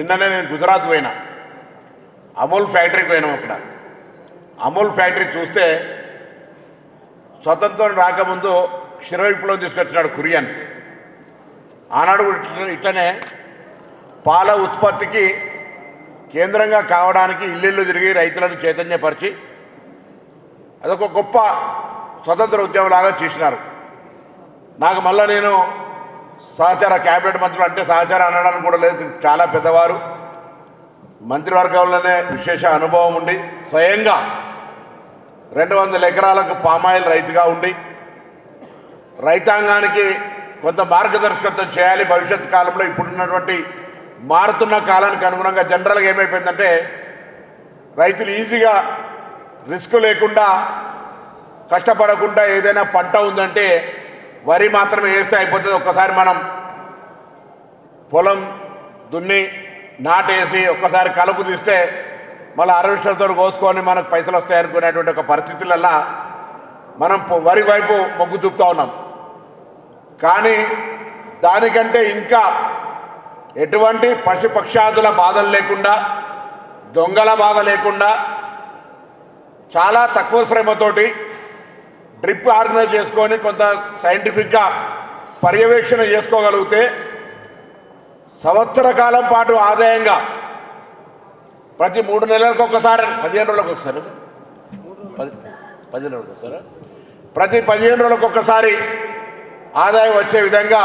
నిన్ననే నేను గుజరాత్ పోయినా. అమూల్ ఫ్యాక్టరీకి పోయినాం అక్కడ. అమూల్ ఫ్యాక్టరీ చూస్తే స్వతంత్రం రాకముందు క్షీర విప్లవం తీసుకొచ్చినాడు కురియన్. ఆనాడు కూడా ఇట్లనే పాల ఉత్పత్తికి కేంద్రంగా కావడానికి ఇల్లు తిరిగి రైతులను చైతన్యపరిచి అదొక గొప్ప స్వతంత్ర ఉద్యమంలాగా చేసినారు. నాకు మళ్ళీ నేను సహచార క్యాబినెట్ మంత్రులు అంటే సహచార అనడానికి కూడా లేదు చాలా పెద్దవారు. మంత్రివర్గంలోనే విశేష అనుభవం ఉండి స్వయంగా రెండు వందల ఎకరాలకు పామాయిల్ రైతుగా ఉండి రైతాంగానికి కొంత మార్గదర్శకత్వం చేయాలి. భవిష్యత్ కాలంలో ఇప్పుడున్నటువంటి మారుతున్న కాలానికి అనుగుణంగా జనరల్గా ఏమైపోయిందంటే రైతులు ఈజీగా రిస్క్ లేకుండా కష్టపడకుండా ఏదైనా పంట ఉందంటే వరి మాత్రమే వేస్తే అయిపోతుంది. ఒక్కసారి మనం పొలం దున్ని నాటేసి ఒక్కసారి కలుపు తీస్తే మళ్ళీ హార్వెస్టర్తో కోసుకొని మనకు పైసలు వస్తాయి అనుకునేటువంటి ఒక పరిస్థితులల్లా మనం వరి వైపు మొగ్గు చూపుతా ఉన్నాం. కానీ దానికంటే ఇంకా ఎటువంటి పశుపక్షాదుల బాధలు లేకుండా దొంగల బాధ లేకుండా చాలా తక్కువ శ్రమతోటి డ్రిప్ ఆర్గనైజ్ చేసుకొని కొంత సైంటిఫిక్గా పర్యవేక్షణ చేసుకోగలిగితే సంవత్సర కాలం పాటు ఆదాయంగా ప్రతి మూడు నెలలకు ఒకసారి పదిహేను రోజులకు ఒకసారి పది పదిహేను రోజులకు ఒకసారి? ప్రతి పదిహేను రోజులకు ఒకసారి ఆదాయం వచ్చే విధంగా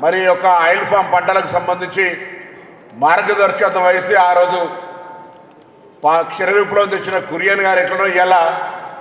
మరి ఒక యొక్క ఆయిల్ ఫామ్ పంటలకు సంబంధించి మార్గదర్శకత్వం వహిస్తే ఆ రోజు క్షీర విప్లవం తెచ్చిన కురియన్ గారు ఎట్లనో ఇలా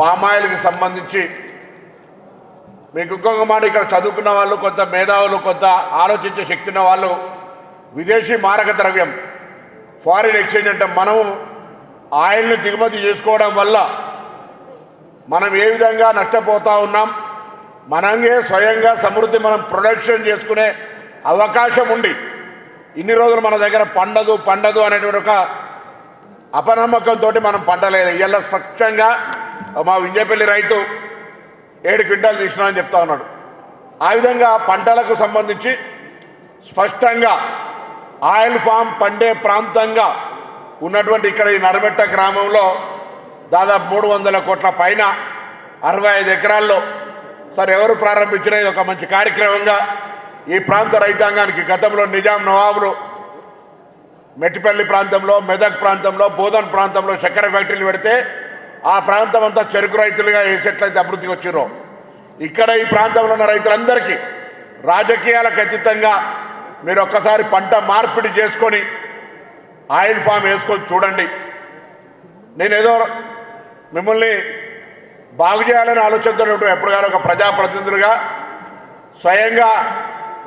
పామాయిల్కి సంబంధించి. మీకు ఇంకొక మాట ఇక్కడ చదువుకున్న వాళ్ళు కొంత మేధావులు కొంత ఆలోచించే శక్తి ఉన్న వాళ్ళు విదేశీ మారక ద్రవ్యం ఫారిన్ ఎక్స్చేంజ్ అంటే మనము ఆయిల్ని దిగుమతి చేసుకోవడం వల్ల మనం ఏ విధంగా నష్టపోతూ ఉన్నాం మనంగే స్వయంగా సమృద్ధి మనం ప్రొడక్షన్ చేసుకునే అవకాశం ఉండి ఇన్ని రోజులు మన దగ్గర పండదు పండదు అనేటువంటి ఒక అపనమ్మకంతో మనం పంటలేదు ఇలా స్పష్టంగా మా వింజపల్లి రైతు ఏడు క్వింటాలు తీసినా అని చెప్తా ఉన్నాడు. ఆ విధంగా పంటలకు సంబంధించి స్పష్టంగా ఆయిల్ ఫామ్ పండే ప్రాంతంగా ఉన్నటువంటి ఇక్కడ ఈ నరమెట్ట గ్రామంలో దాదాపు మూడు వందల కోట్ల పైన అరవై ఐదు ఎకరాల్లో సరే ఎవరు ప్రారంభించిన ఇది ఒక మంచి కార్యక్రమంగా ఈ ప్రాంత రైతాంగానికి గతంలో నిజాం నవాబులు మెట్టిపల్లి ప్రాంతంలో మెదక్ ప్రాంతంలో బోధన్ ప్రాంతంలో చక్కెర ఫ్యాక్టరీలు పెడితే ఆ ప్రాంతం అంతా చెరుకు రైతులుగా వేసేట్లయితే అభివృద్ధికి వచ్చిర్రో. ఇక్కడ ఈ ప్రాంతంలో ఉన్న రైతులందరికీ రాజకీయాలకు అతీతంగా మీరు ఒక్కసారి పంట మార్పిడి చేసుకొని ఆయిల్ ఫామ్ వేసుకొని చూడండి. నేనేదో మిమ్మల్ని బాగు చేయాలని ఆలోచనతో ఎప్పుడు గారు ఒక ప్రజాప్రతినిధులుగా స్వయంగా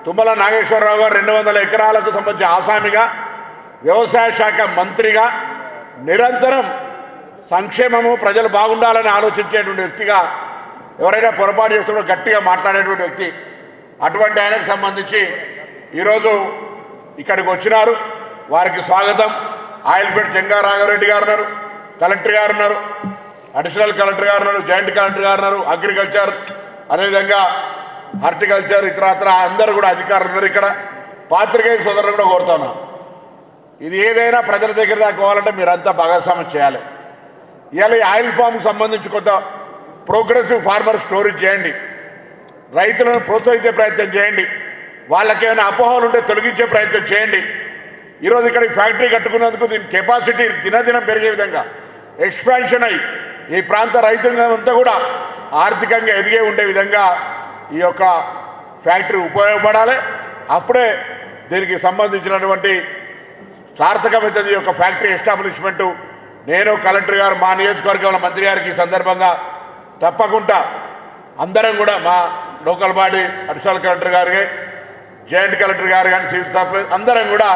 తుమ్మల నాగేశ్వరరావు గారు రెండు వందల ఎకరాలకు సంబంధించి ఆసామిగా వ్యవసాయ శాఖ మంత్రిగా నిరంతరం సంక్షేమము ప్రజలు బాగుండాలని ఆలోచించేటువంటి వ్యక్తిగా ఎవరైనా పొరపాటు చేస్తున్నప్పుడు గట్టిగా మాట్లాడేటువంటి వ్యక్తి అటువంటి ఆయనకు సంబంధించి ఈరోజు ఇక్కడికి వచ్చినారు. వారికి స్వాగతం. ఆయిల్పేట జంగా రాఘవరెడ్డి గారు ఉన్నారు కలెక్టర్ గారు ఉన్నారు అడిషనల్ కలెక్టర్ గారు ఉన్నారు జాయింట్ కలెక్టర్ గారు ఉన్నారు అగ్రికల్చర్ అదేవిధంగా హార్టికల్చర్ ఇతరత్ర అందరూ కూడా అధికారులు ఉన్నారు ఇక్కడ. పాత్రికేయ సోదరులు కూడా కోరుతున్నాను ఇది ఏదైనా ప్రజల దగ్గర దాకా పోవాలంటే మీరంతా భాగస్వామ్యం చేయాలి. ఇవాళ ఈ ఆయిల్ ఫామ్కి సంబంధించి కొంత ప్రోగ్రెసివ్ ఫార్మర్ స్టోరేజ్ చేయండి. రైతులను ప్రోత్సహించే ప్రయత్నం చేయండి. వాళ్ళకేమైనా అపోహలు ఉంటే తొలగించే ప్రయత్నం చేయండి. ఈరోజు ఇక్కడ ఫ్యాక్టరీ కట్టుకున్నందుకు దీని కెపాసిటీ దినదినం పెరిగే విధంగా ఎక్స్పాన్షన్ అయ్యి ఈ ప్రాంత రైతులంతా అంతా కూడా ఆర్థికంగా ఎదిగే ఉండే విధంగా ఈ యొక్క ఫ్యాక్టరీ ఉపయోగపడాలి. అప్పుడే దీనికి సంబంధించినటువంటి సార్థకమైతుంది యొక్క ఫ్యాక్టరీ ఎస్టాబ్లిష్మెంటు నేను కలెక్టర్ గారు మా నియోజకవర్గంలో మంత్రి గారికి ఈ సందర్భంగా తప్పకుండా అందరం కూడా మా లోకల్ బాడీ అడిషనల్ కలెక్టర్ గారికి జాయింట్ కలెక్టర్ గారు కానీ సివిల్ సప్లై అందరం కూడా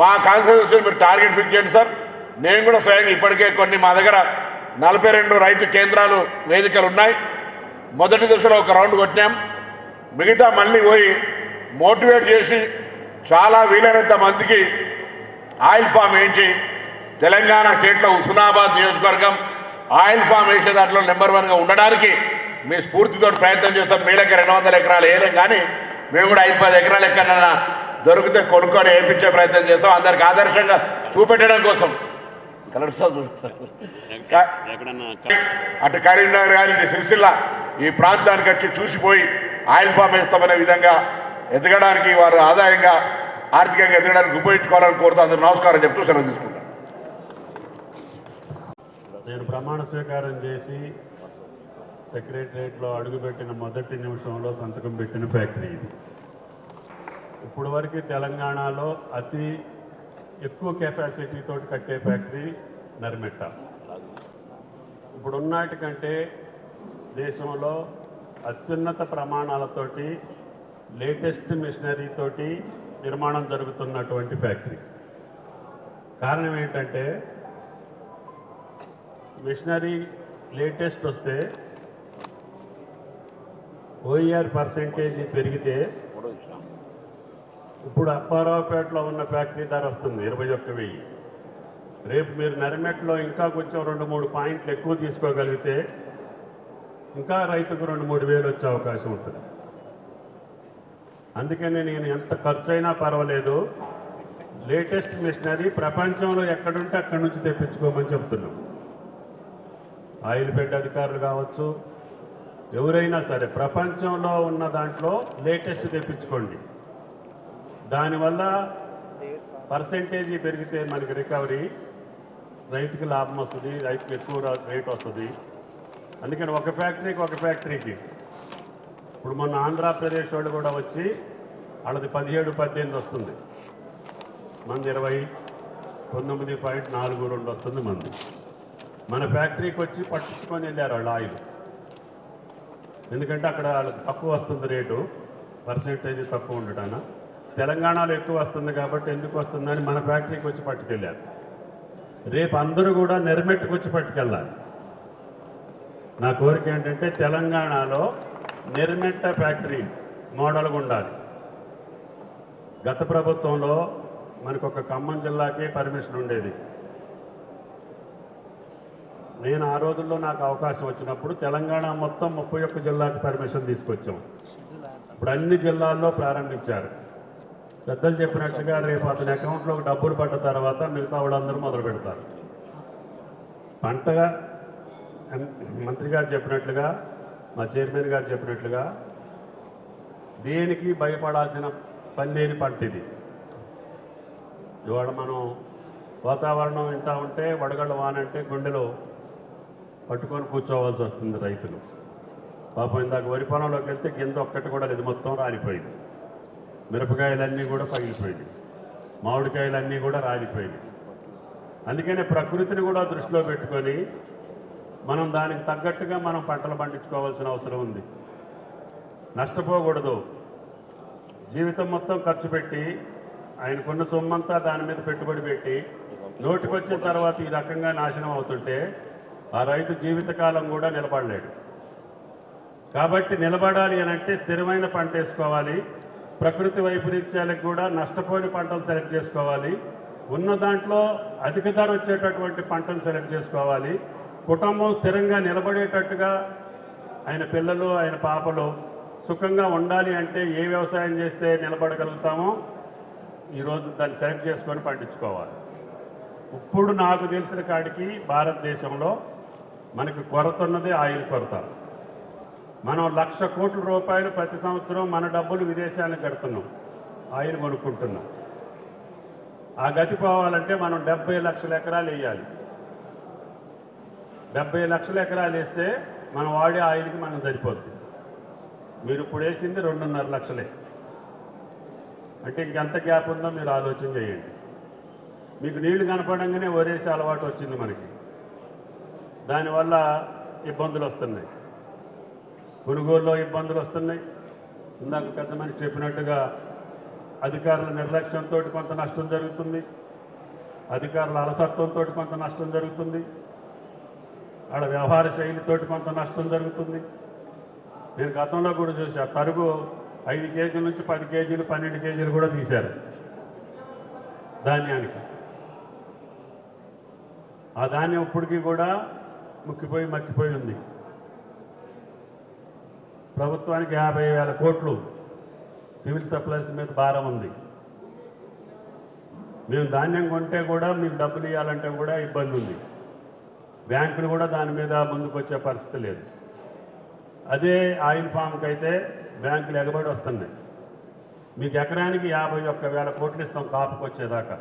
మా కాన్స్టిట్యూషన్ మీరు టార్గెట్ ఫిక్స్ చేయండి సార్. నేను కూడా స్వయంగా ఇప్పటికే కొన్ని మా దగ్గర నలభై రెండు రైతు కేంద్రాలు వేదికలు ఉన్నాయి. మొదటి దశలో ఒక రౌండ్ కొట్టినాం. మిగతా మళ్ళీ పోయి మోటివేట్ చేసి చాలా వీలైనంత మందికి ఆయిల్ ఫామ్ వేయించి తెలంగాణ స్టేట్లో హుస్నాబాద్ నియోజకవర్గం ఆయిల్ ఫామ్ వేసే దాంట్లో నెంబర్ వన్గా ఉండడానికి మీ స్ఫూర్తితో ప్రయత్నం చేస్తాం. మీలకి రెండు వందల ఎకరాలు వేయలేం కానీ మేము కూడా ఐదు పది ఎకరాలు ఎక్కడన్నా దొరికితే కొనుక్కొని వేయించే ప్రయత్నం చేస్తాం. అందరికి ఆదర్శంగా చూపెట్టడం కోసం. కలర్స్తాం అటు కరీంనగర్ కానీ సిరిసిల్ల ఈ ప్రాంతానికి వచ్చి చూసిపోయి ఆయిల్ ఫామ్ వేస్తామనే విధంగా ఎదగడానికి వారు ఆదాయంగా ఆర్థికంగా ఎదగడానికి ఉపయోగించుకోవాలని కోరుతూ అందరూ నమస్కారం చెప్తూ సెలవు నేను ప్రమాణ స్వీకారం చేసి సెక్రటరియట్లో అడుగుపెట్టిన మొదటి నిమిషంలో సంతకం పెట్టిన ఫ్యాక్టరీ ఇది. ఇప్పుడు వరకు తెలంగాణలో అతి ఎక్కువ కెపాసిటీతో కట్టే ఫ్యాక్టరీ నరిమెట్ట ఇప్పుడున్నాటికంటే దేశంలో అత్యున్నత ప్రమాణాలతోటి లేటెస్ట్ మిషనరీతోటి నిర్మాణం జరుగుతున్నటువంటి ఫ్యాక్టరీ. కారణం ఏంటంటే మిషనరీ లేటెస్ట్ వస్తే ఓఈఆర్ పర్సెంటేజ్ పెరిగితే ఇప్పుడు అప్పారావుపేటలో ఉన్న ఫ్యాక్టరీ ధర వస్తుంది ఇరవై ఒక్క వెయ్యి. రేపు మీరు నరిమెట్లో ఇంకా కొంచెం రెండు మూడు పాయింట్లు ఎక్కువ తీసుకోగలిగితే ఇంకా రైతుకు రెండు మూడు వేలు వచ్చే అవకాశం ఉంటుంది. అందుకని నేను ఎంత ఖర్చు అయినా పర్వాలేదు. లేటెస్ట్ మిషనరీ ప్రపంచంలో ఎక్కడుంటే అక్కడి నుంచి తెప్పించుకోమని చెప్తున్నాం. ఆయిల్ బెడ్ అధికారులు కావచ్చు ఎవరైనా సరే ప్రపంచంలో ఉన్న దాంట్లో లేటెస్ట్ తెప్పించుకోండి. దానివల్ల పర్సంటేజీ పెరిగితే మనకి రికవరీ రైతుకి లాభం వస్తుంది రైతుకి ఎక్కువ రేట్ వస్తుంది. అందుకని ఒక ఫ్యాక్టరీకి ఒక ఫ్యాక్టరీకి. ఇప్పుడు మొన్న ఆంధ్రప్రదేశ్ వాళ్ళు కూడా వచ్చి వాళ్ళది పదిహేడు పద్దెనిమిది వస్తుంది. మంది ఇరవై పంతొమ్మిది పాయింట్ నాలుగు రెండు వస్తుంది మంది. మన ఫ్యాక్టరీకి వచ్చి పట్టించుకొని వెళ్ళారు వాళ్ళు ఆయిల్. ఎందుకంటే అక్కడ తక్కువ వస్తుంది రేటు పర్సంటేజ్ తక్కువ ఉండటాన. తెలంగాణలో ఎక్కువ వస్తుంది కాబట్టి ఎందుకు వస్తుందని మన ఫ్యాక్టరీకి వచ్చి పట్టుకెళ్ళారు. రేపు అందరూ కూడా నెరమెట్టుకు వచ్చి పట్టుకెళ్ళాలి. నా కోరిక ఏంటంటే తెలంగాణలో నిర్మెట్ట ఫ్యాక్టరీ మోడల్గా ఉండాలి. గత ప్రభుత్వంలో మనకు ఒక ఖమ్మం జిల్లాకే పర్మిషన్ ఉండేది. నేను ఆ రోజుల్లో నాకు అవకాశం వచ్చినప్పుడు తెలంగాణ మొత్తం ముప్పై ఒక్క జిల్లాకు పర్మిషన్ తీసుకొచ్చాం. ఇప్పుడు అన్ని జిల్లాల్లో ప్రారంభించారు. పెద్దలు చెప్పినట్లుగా రేపు అతని అకౌంట్లో డబ్బులు పడ్డ తర్వాత మిగతా వాళ్ళందరూ మొదలు పెడతారు. పంటగా మంత్రి గారు చెప్పినట్లుగా మా చైర్మన్ గారు చెప్పినట్లుగా దేనికి భయపడాల్సిన పని లేని పంట ఇది. ఇవాళ మనం వాతావరణం వింటా ఉంటే వడగళ్ళ వానంటే గుండెలో పట్టుకొని కూర్చోవాల్సి వస్తుంది రైతులు. పాపం ఇందాక వరి పొలంలోకి వెళ్తే కింద ఒక్కటి కూడా లేదు మొత్తం రాలిపోయింది. మిరపకాయలన్నీ కూడా పగిలిపోయింది. మామిడికాయలన్నీ కూడా రాలిపోయింది. అందుకనే ప్రకృతిని కూడా దృష్టిలో పెట్టుకొని మనం దానికి తగ్గట్టుగా మనం పంటలు పండించుకోవాల్సిన అవసరం ఉంది. నష్టపోకూడదు. జీవితం మొత్తం ఖర్చు పెట్టి ఆయనకున్న సొమ్మంతా దాని మీద పెట్టుబడి పెట్టి నోటికొచ్చిన తర్వాత ఈ రకంగా నాశనం అవుతుంటే ఆ రైతు జీవితకాలం కూడా నిలబడలేడు. కాబట్టి నిలబడాలి అని అంటే స్థిరమైన పంట వేసుకోవాలి. ప్రకృతి వైపరీత్యాలకు కూడా నష్టపోని పంటలు సెలెక్ట్ చేసుకోవాలి. ఉన్న దాంట్లో అధిక ధర వచ్చేటటువంటి పంటలు సెలెక్ట్ చేసుకోవాలి. కుటుంబం స్థిరంగా నిలబడేటట్టుగా ఆయన పిల్లలు ఆయన పాపలు సుఖంగా ఉండాలి అంటే ఏ వ్యవసాయం చేస్తే నిలబడగలుగుతామో ఈరోజు దాన్ని సెలెక్ట్ చేసుకొని పండించుకోవాలి. ఇప్పుడు నాకు తెలిసిన కాడికి భారతదేశంలో మనకి కొరత ఉన్నది ఆయిల్ కొరత. మనం లక్ష కోట్ల రూపాయలు ప్రతి సంవత్సరం మన డబ్బులు విదేశాలకు కడుతున్నాం. ఆయిల్ కొనుక్కుంటున్నాం. ఆ గతి పోవాలంటే మనం డెబ్బై లక్షల ఎకరాలు వేయాలి. డెబ్బై లక్షల ఎకరాలు వేస్తే మనం వాడే ఆయిల్కి మనం సరిపోద్ది. మీరు ఇప్పుడు వేసింది రెండున్నర లక్షలే. అంటే ఇంకెంత గ్యాప్ ఉందో మీరు ఆలోచన చేయండి. మీకు నీళ్ళు కనపడంగానే ఒరేసి అలవాటు వచ్చింది మనకి. దానివల్ల ఇబ్బందులు వస్తున్నాయి. కొనుగోలులో ఇబ్బందులు వస్తున్నాయి. ఇందాక పెద్ద మనిషి చెప్పినట్టుగా అధికారుల నిర్లక్ష్యంతో కొంత నష్టం జరుగుతుంది. అధికారుల అలసత్వంతో కొంత నష్టం జరుగుతుంది. ఆడ వ్యవహార శైలితోటి కొంత నష్టం జరుగుతుంది. నేను గతంలో కూడా చూసా తరుగు ఐదు కేజీల నుంచి పది కేజీలు పన్నెండు కేజీలు కూడా తీశారు. ధాన్యానికి. ఆ ధాన్యం ఇప్పటికీ కూడా ముక్కిపోయి మక్కిపోయి ఉంది. ప్రభుత్వానికి యాభై వేల కోట్లు సివిల్ సప్లైస్ మీద భారం ఉంది. మేము ధాన్యం కొంటే కూడా మీకు డబ్బులు ఇవ్వాలంటే కూడా ఇబ్బంది ఉంది. బ్యాంకులు కూడా దాని మీద ముందుకు వచ్చే పరిస్థితి లేదు. అదే ఆయిల్ ఫామ్కి అయితే బ్యాంకులు ఎగబడి వస్తున్నాయి. మీకు ఎకరానికి యాభై ఒక్క వేల కోట్లు ఇస్తాం కాపుకొచ్చేదాకా.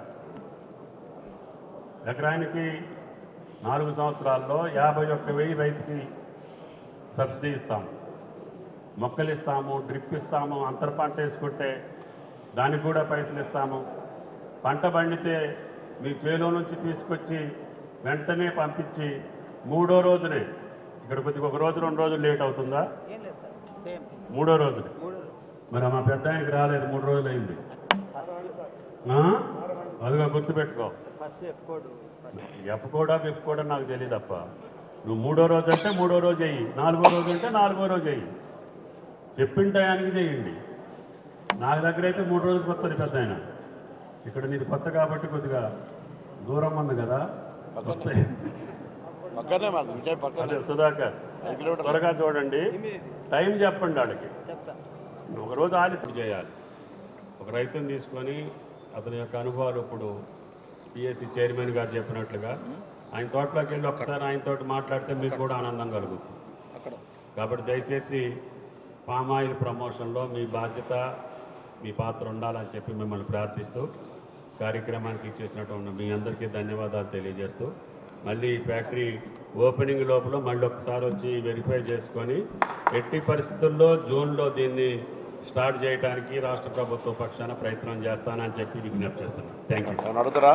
ఎకరానికి నాలుగు సంవత్సరాల్లో యాభై ఒక్క వెయ్యి రైతుకి సబ్సిడీ ఇస్తాము మొక్కలు ఇస్తాము డ్రిప్ ఇస్తాము అంతర పంట వేసుకుంటే దానికి కూడా పైసలు ఇస్తాము. పంట పండితే మీ చేలో నుంచి తీసుకొచ్చి వెంటనే పంపించి మూడో రోజునే ఇక్కడ కొద్దిగా ఒక రోజు రెండు రోజులు లేట్ అవుతుందా? మూడో రోజునే. మూడు మరి మా పెద్ద ఆయనకి రాలేదు మూడు రోజులు అయింది అదిగా గుర్తుపెట్టుకో. First F code first. F కూడా బిఫ్ కూడా నాకు తెలియదప్ప నువ్వు మూడో రోజు అంటే మూడో రోజు అయ్యి నాలుగో రోజు అంటే నాలుగో రోజు అయ్యి చెప్పిన టయానికి చేయండి నా దగ్గర అయితే మూడు రోజులకు వస్తుంది పెద్ద ఆయన ఇక్కడ నీది కొత్త కాబట్టి కొద్దిగా దూరం ఉంది కదా. అదే సుధాకర్ త్వరగా చూడండి. టైం చెప్పండి వాళ్ళకి చెప్తా. ఒక రోజు ఆలస్యం చేయాలి. ఒక రైతుని తీసుకొని అతని యొక్క అనుభవాలు ఇప్పుడు పిఎస్సి చైర్మన్ గారు చెప్పినట్లుగా ఆయన తోటలోకి వెళ్ళి ఒకసారి ఆయన తోటి మాట్లాడితే మీకు కూడా ఆనందం కలుగుతుంది. అక్కడ. కాబట్టి దయచేసి పామ్ ఆయిల్ ప్రమోషన్లో మీ బాధ్యత మీ పాత్ర ఉండాలని చెప్పి మిమ్మల్ని ప్రార్థిస్తూ కార్యక్రమానికి ఇచ్చేసినటువంటి మీ అందరికీ ధన్యవాదాలు తెలియజేస్తూ మళ్ళీ ఈ ఫ్యాక్టరీ ఓపెనింగ్ లోపల మళ్ళీ ఒకసారి వచ్చి వెరిఫై చేసుకొని ఎట్టి పరిస్థితుల్లో జూన్లో దీన్ని స్టార్ట్ చేయడానికి రాష్ట్ర ప్రభుత్వ పక్షాన ప్రయత్నం చేస్తానని చెప్పి విజ్ఞప్తి చేస్తున్నాను. థ్యాంక్ యూ అడుగుతారా?